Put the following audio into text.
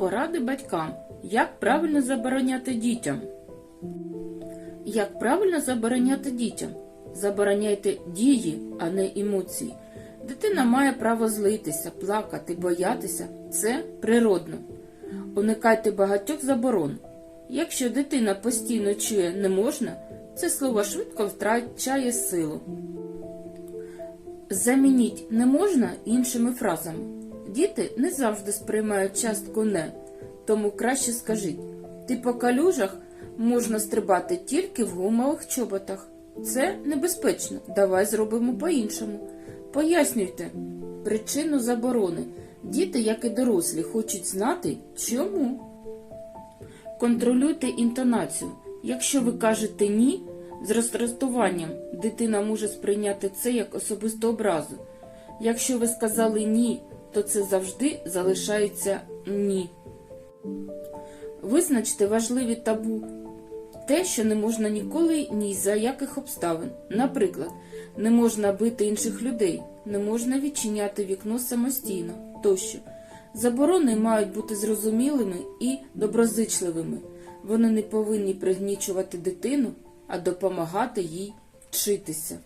Поради батькам. Як правильно забороняти дітям? Як правильно забороняти дітям? Забороняйте дії, а не емоції. Дитина має право злитися, плакати, боятися. Це природно. Уникайте багатьох заборон. Якщо дитина постійно чує не можна, це слово швидко втрачає силу. Замініть не можна іншими фразами. Діти не завжди сприймають частку не, тому краще скажіть: ти по калюжах можна стрибати тільки в гумових чоботах. Це небезпечно. Давай зробимо по-іншому. Пояснюйте причину заборони. Діти, як і дорослі, хочуть знати, чому. Контролюйте інтонацію. Якщо ви кажете ні з роздратуванням, дитина може сприйняти це як особисту образу. Якщо ви сказали ні, то це завжди залишається ні. Визначте важливі табу. Те, що не можна ніколи ні за яких обставин. Наприклад, не можна бити інших людей, не можна відчиняти вікно самостійно тощо. Заборони мають бути зрозумілими і доброзичливими. Вони не повинні пригнічувати дитину, а допомагати їй вчитися.